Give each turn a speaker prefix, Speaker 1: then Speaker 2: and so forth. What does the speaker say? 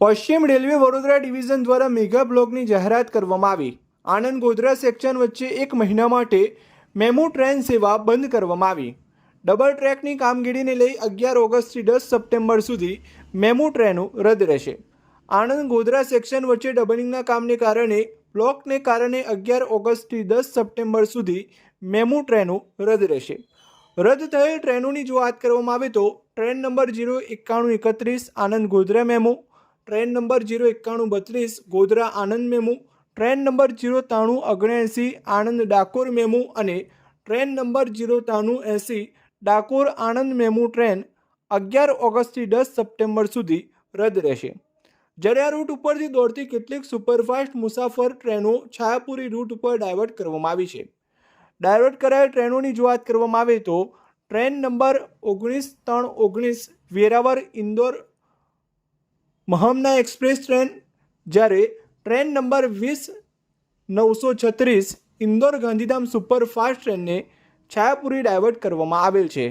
Speaker 1: પશ્ચિમ railway Vadodara division દ્વારા mega બ્લોકની જાહેરાત કરવામાં આવી. આણંદ ગોધરા સેક્શન વચ્ચે એક મહિના માટે મેમુ ટ્રેન સેવા બંધ કરવામાં આવી. ડબલ ટ્રેકની કામગીરીને લઈ અગિયાર ઓગસ્ટથી દસ સપ્ટેમ્બર સુધી મેમુ ટ્રેનો રદ રહેશે. આણંદ ગોધરા સેક્શન વચ્ચે ડબલિંગના કામને કારણે, બ્લોકને કારણે અગિયાર ઓગસ્ટથી દસ સપ્ટેમ્બર સુધી મેમુ ટ્રેનો રદ રહેશે. રદ થયેલ ટ્રેનોની જો વાત કરવામાં આવે તો, ટ્રેન નંબર જીરો એકાણું એકત્રીસ Anand Godhra MEMU train number zero એકાણું બત્રીસ, Godhra Anand MEMU. Train number zero ત્રાણું ઓગણએંસી, આણંદ ડાકોર મેમુ અને ટ્રેન નંબર જીરો ત્રાણું એંસી, ડાકોર આણંદ મેમુ ટ્રેન અગિયાર ઓગસ્ટથી દસ સપ્ટેમ્બર સુધી રદ રહેશે. જ્યારે આ રૂટ ઉપરથી દોડતી કેટલીક સુપરફાસ્ટ મુસાફર ટ્રેનો છાયાપુરી રૂટ ઉપર ડાયવર્ટ કરવામાં આવી છે. ડાયવર્ટ કરાયેલ ટ્રેનોની જો વાત કરવામાં આવે તો, ટ્રેન નંબર ઓગણીસ ત્રણ ઓગણીસ વેરાવર ઇન્દોર મહમના એક્સપ્રેસ ટ્રેન જ્યારે ટ્રેન નંબર વીસ નવસો છત્રીસ ઇન્દોર ગાંધીધામ સુપરફાસ્ટ ટ્રેનને છાયાપુરી ડાયવર્ટ કરવામાં આવેલ છે.